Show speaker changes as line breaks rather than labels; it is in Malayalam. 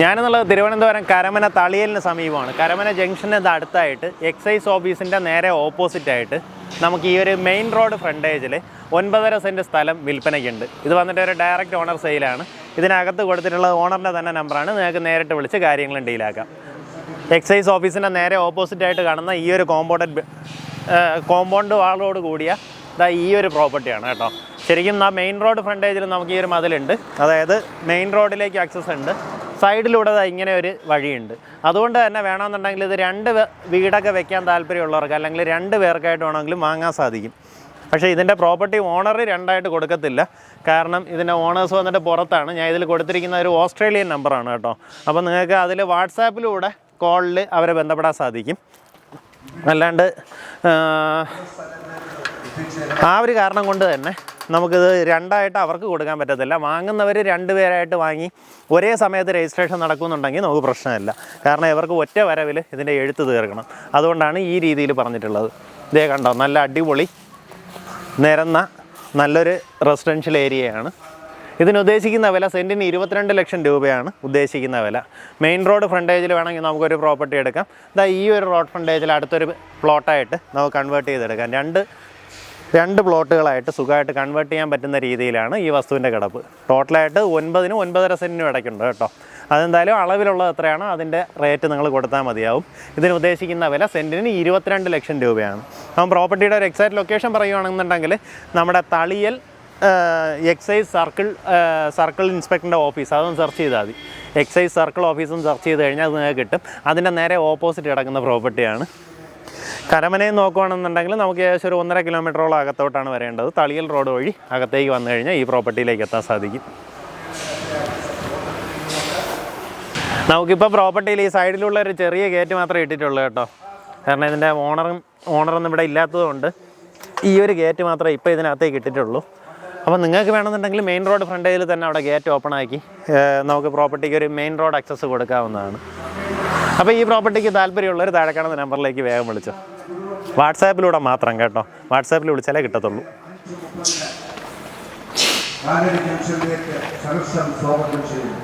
ഞാനെന്നുള്ളത് തിരുവനന്തപുരം കരമന തളിയലിന് സമീപമാണ്. കരമന ജംഗ്ഷന് അടുത്തായിട്ട് എക്സൈസ് ഓഫീസിന്റെ നേരെ ഓപ്പോസിറ്റായിട്ട് നമുക്ക് ഈ ഒരു മെയിൻ റോഡ് ഫ്രണ്ടേജിൽ ഒൻപതര സെന്റ് സ്ഥലം വിൽപ്പനയ്ക്കുണ്ട്. ഇത് വന്നിട്ട് ഒരു ഡയറക്റ്റ് ഓണർ സെയിലാണ്. ഇതിനകത്ത് കൊടുത്തിട്ടുള്ള ഓണറിന്റെ തന്നെ നമ്പറാണ്. നിങ്ങൾക്ക് നേരിട്ട് വിളിച്ച് കാര്യങ്ങളും ഡീലാക്കാം എക്സൈസ് ഓഫീസിന്റെ നേരെ ഓപ്പോസിറ്റായിട്ട് കാണുന്ന ഈ ഒരു കോമ്പൗണ്ടഡ് കോമ്പൗണ്ട് വാളോട് കൂടിയ ഇതാ ഈ ഒരു പ്രോപ്പർട്ടിയാണ് കേട്ടോ. ശരിക്കും ആ മെയിൻ റോഡ് ഫ്രണ്ടേജിൽ നമുക്ക് ഈ ഒരു മതിലുണ്ട്. അതായത് മെയിൻ റോഡിലേക്ക് ആക്സസ് ഉണ്ട്. സൈഡിലൂടെ ഇങ്ങനെ ഒരു വഴിയുണ്ട്. അതുകൊണ്ട് തന്നെ വേണമെന്നുണ്ടെങ്കിൽ ഇത് രണ്ട് വീടൊക്കെ വെക്കാൻ താല്പര്യമുള്ളവർക്ക് അല്ലെങ്കിൽ രണ്ട് പേർക്കായിട്ട് വേണമെങ്കിലും വാങ്ങാൻ സാധിക്കും. പക്ഷേ ഇതിന്റെ പ്രോപ്പർട്ടി ഓണർ രണ്ടായിട്ട് കൊടുക്കത്തില്ല. കാരണം ഇതിന്റെ ഓണേഴ്സ് വന്നിട്ട് പുറത്താണ്. ഞാൻ ഇതിൽ കൊടുത്തിരിക്കുന്ന ഒരു ഓസ്ട്രേലിയൻ നമ്പറാണ് കേട്ടോ. അപ്പോൾ നിങ്ങൾക്ക് അതിൽ വാട്സാപ്പിലൂടെ കോളിൽ അവരെ ബന്ധപ്പെടാൻ സാധിക്കും. അല്ലാണ്ട് ആ ഒരു കാരണം കൊണ്ട് തന്നെ നമുക്കിത് രണ്ടായിട്ട് അവർക്ക് കൊടുക്കാൻ പറ്റത്തില്ല. വാങ്ങുന്നവർ രണ്ട് പേരായിട്ട് വാങ്ങി ഒരേ സമയത്ത് രജിസ്ട്രേഷൻ നടക്കുന്നുണ്ടെങ്കിൽ നമുക്ക് പ്രശ്നമില്ല. കാരണം ഇവർക്ക് ഒറ്റ വരവിൽ ഇതിന്റെ എഴുത്ത് തീർക്കണം. അതുകൊണ്ടാണ് ഈ രീതിയിൽ പറഞ്ഞിട്ടുള്ളത്. ഇതേ കണ്ടോ? നല്ല അടിപൊളി നിരന്ന നല്ലൊരു റെസിഡൻഷ്യൽ ഏരിയയാണ് ഇതിന് ഉദ്ദേശിക്കുന്ന വില സെന്റിന് ഇരുപത്തിരണ്ട് ലക്ഷം രൂപയാണ് ഉദ്ദേശിക്കുന്ന വില. മെയിൻ റോഡ് ഫ്രണ്ടേജിൽ വേണമെങ്കിൽ നമുക്കൊരു പ്രോപ്പർട്ടി എടുക്കാം. ഇതാ ഈ ഒരു റോഡ് ഫ്രണ്ടേജിൽ അടുത്തൊരു പ്ലോട്ടായിട്ട് നമുക്ക് കൺവേർട്ട് ചെയ്തെടുക്കാം. രണ്ട് രണ്ട് പ്ലോട്ടുകളായിട്ട് സുഖമായിട്ട് കൺവേർട്ട് ചെയ്യാൻ പറ്റുന്ന രീതിയിലാണ് ഈ വസ്തുവിന്റെ കിടപ്പ്. ടോട്ടലായിട്ട് ഒൻപതിനും ഒൻപതര സെന്റിനും ഇടയ്ക്കുണ്ട് കേട്ടോ. അതെന്തായാലും അളവിലുള്ളത് എത്രയാണോ അതിന്റെ റേറ്റ് നിങ്ങൾ കൊടുത്താൽ മതിയാവും. ഇതിന് ഉദ്ദേശിക്കുന്ന വില സെന്റിന് ഇരുപത്തിരണ്ട് ലക്ഷം രൂപയാണ്. അപ്പം പ്രോപ്പർട്ടിയുടെ ഒരു എക്സാക്ട് ലൊക്കേഷൻ പറയുകയാണെന്നുണ്ടെങ്കിൽ നമ്മുടെ തളിയൽ എക്സൈസ് സർക്കിൾ സർക്കിൾ ഇൻസ്പെക്ടറിന്റെ ഓഫീസ് അതൊന്ന് സെർച്ച് ചെയ്താൽ മതി. എക്സൈസ് സർക്കിൾ ഓഫീസും സെർച്ച് ചെയ്ത് കഴിഞ്ഞാൽ അത് നിങ്ങൾക്ക് കിട്ടും. അതിന്റെ നേരെ ഓപ്പോസിറ്റ് കിടക്കുന്ന പ്രോപ്പർട്ടിയാണ് കരമനയിൽ നോക്കുകയാണെന്നുണ്ടെങ്കിൽ നമുക്ക് ഏകദേശം ഒരു ഒന്നര കിലോമീറ്ററോളം അകത്തോട്ടാണ് വരേണ്ടത്. തളിയൽ റോഡ് വഴി അകത്തേക്ക് വന്നു കഴിഞ്ഞാൽ ഈ പ്രോപ്പർട്ടിയിലേക്ക് എത്താൻ സാധിക്കും. നമുക്കിപ്പോൾ പ്രോപ്പർട്ടിയിൽ ഈ സൈഡിലുള്ള ഒരു ചെറിയ ഗേറ്റ് മാത്രമേ ഇട്ടിട്ടുള്ളൂ കേട്ടോ. കാരണം ഇതിന്റെ ഓണറും ഓണറൊന്നും ഇവിടെ ഇല്ലാത്തതുകൊണ്ട് ഈ ഒരു ഗേറ്റ് മാത്രമേ ഇപ്പോൾ ഇതിനകത്തേക്ക് ഇട്ടിട്ടുള്ളൂ. അപ്പോൾ നിങ്ങൾക്ക് വേണമെന്നുണ്ടെങ്കിൽ മെയിൻ റോഡ് ഫ്രണ്ടേജിൽ തന്നെ അവിടെ ഗേറ്റ് ഓപ്പൺ ആക്കി നമുക്ക് പ്രോപ്പർട്ടിക്ക് ഒരു മെയിൻ റോഡ് ആക്സസ് കൊടുക്കാവുന്നതാണ്. അപ്പോൾ ഈ പ്രോപ്പർട്ടിക്ക് താല്പര്യമുള്ളവർ താഴെ കാണുന്ന നമ്പറിലേക്ക് വേഗം വിളിച്ചു. വാട്സാപ്പിലൂടെ മാത്രം കേട്ടോ. വാട്സാപ്പിൽ വിളിച്ചാലേ കിട്ടത്തുള്ളൂ.
സഹർഷം സ്വാഗതം ചെയ്യുന്നു.